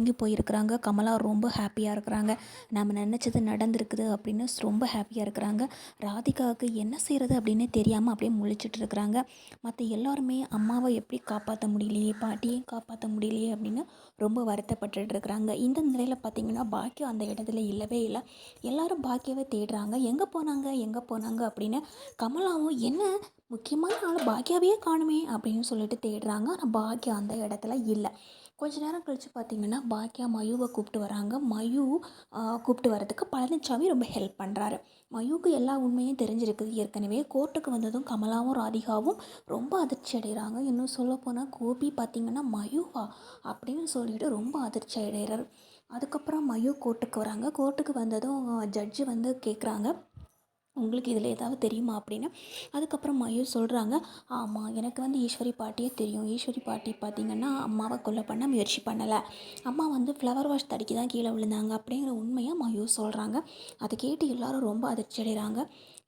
இங்கே போயிருக்கிறாங்க. கமலா ரொம்ப ஹாப்பியாக இருக்கிறாங்க. நம்ம நினச்சது நடந்திருக்குது அப்படின்னு ரொம்ப ஹாப்பியாக இருக்கிறாங்க. ராதிகாவுக்கு என்ன செய்கிறது அப்படின்னு தெரியாமல் அப்படியே முழிச்சிட்டு இருக்கிறாங்க. மற்ற எல்லாருமே அம்மாவை எப்படி காப்பாற்ற முடியலையே பாட்டியை காப்பாற்ற முடியலையே அப்படின்னு ரொம்ப வருத்தப்பட்டுட்டு இருக்கிறாங்க. இந்த நிலையில் பார்த்தீங்கன்னா பாக்கியம் அந்த இடத்துல இல்லவே இல்லை. எல்லாரும் பாக்கியவை தேடுறாங்க. எங்கே போனாங்க? எங்கே போனாங்க? அப்படின்னு கமலாவும் என்ன? முக்கியமான ஆள் பாக்கியாவையே காணுமே அப்படின்னு சொல்லிட்டு தேடுறாங்க. ஆனால் பாக்கியம் அந்த இடத்துல இல்லை. கொஞ்ச நேரம் கழித்து பார்த்தீங்கன்னா பாக்கியா மயுவை கூப்பிட்டு வராங்க. மயு கூப்பிட்டு வரதுக்கு பழனிச்சாமி ரொம்ப ஹெல்ப் பண்ணுறாரு மயுக்கு எல்லா உண்மையும் தெரிஞ்சிருக்குது. ஏற்கனவே கோர்ட்டுக்கு வந்ததும் கமலாவும் ராதிகாவும் ரொம்ப அதிர்ச்சி அடைகிறாங்க இன்னும் சொல்லப்போனால் கோபி பார்த்தீங்கன்னா மயுவா அப்படின்னு சொல்லிட்டு ரொம்ப அதிர்ச்சி அடைகிறார் அதுக்கப்புறம் மயு கோர்ட்டுக்கு வராங்க. கோர்ட்டுக்கு வந்ததும் ஜட்ஜு வந்து கேட்குறாங்க உங்களுக்கு இதில் ஏதாவது தெரியுமா அப்படின்னு அதுக்கப்புறம் மயூர் சொல்கிறாங்க ஆமாம் எனக்கு வந்து ஈஸ்வரி பாட்டியே தெரியும். ஈஸ்வரி பாட்டி பார்த்திங்கன்னா அம்மாவை கொலை பண்ண முயற்சி பண்ணலை. அம்மா வந்து ஃப்ளவர் வாஷ் தடிக்கி தான் கீழே விழுந்தாங்க அப்படிங்கிற உண்மையை மயூர் சொல்கிறாங்க அதை கேட்டு எல்லாரும் ரொம்ப அதிர்ச்சி அடைகிறாங்க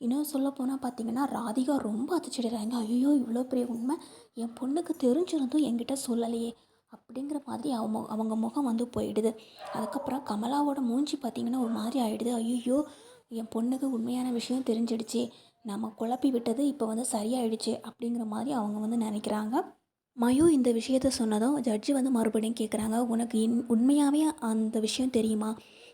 இன்னும் சொல்லப்போனால் பார்த்தீங்கன்னா ராதிகா ரொம்ப அதிர்ச்சி ஐயோ இவ்வளோ பெரிய உண்மை. என் பொண்ணுக்கு தெரிஞ்சிருந்தும் என்கிட்ட சொல்லலையே அப்படிங்கிற மாதிரி அவங்க அவங்க முகம் வந்து போயிடுது. அதுக்கப்புறம் கமலாவோட மூஞ்சி பார்த்திங்கன்னா ஒரு மாதிரி ஆகிடுது ஐயோ என் பொண்ணுக்கு உண்மையான விஷயம் தெரிஞ்சிடுச்சு. நம்ம குழப்பி விட்டது இப்போ வந்து சரியாயிடுச்சு அப்படிங்கிற மாதிரி அவங்க வந்து நினைக்கிறாங்க. மயு இந்த விஷயத்த சொன்னதும் ஜட்ஜி வந்து மறுபடியும் கேட்குறாங்க உனக்கு இன் உண்மையாகவே அந்த விஷயம் தெரியுமா?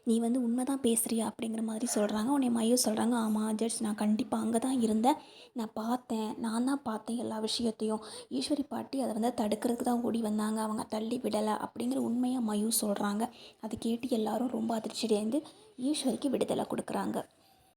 நீ வந்து உண்மை தான் பேசுறியா அப்படிங்கிற மாதிரி சொல்கிறாங்க உன்னை மயு சொல்கிறாங்க ஆமாம் ஜட்ஜ் நான் கண்டிப்பாக அங்கே தான் இருந்தேன். நான் பார்த்தேன். நான் தான் பார்த்தேன் எல்லா விஷயத்தையும். ஈஸ்வரி பாட்டி அதை வந்து தடுக்கிறதுக்கு தான் ஓடி வந்தாங்க. அவங்க தள்ளி விடலை அப்படிங்கிற உண்மையாக மயூ சொல்கிறாங்க அதை கேட்டு எல்லாரும் ரொம்ப அதிர்ச்சி அடைந்து ஈஸ்வரிக்கு விடுதலை கொடுக்குறாங்க.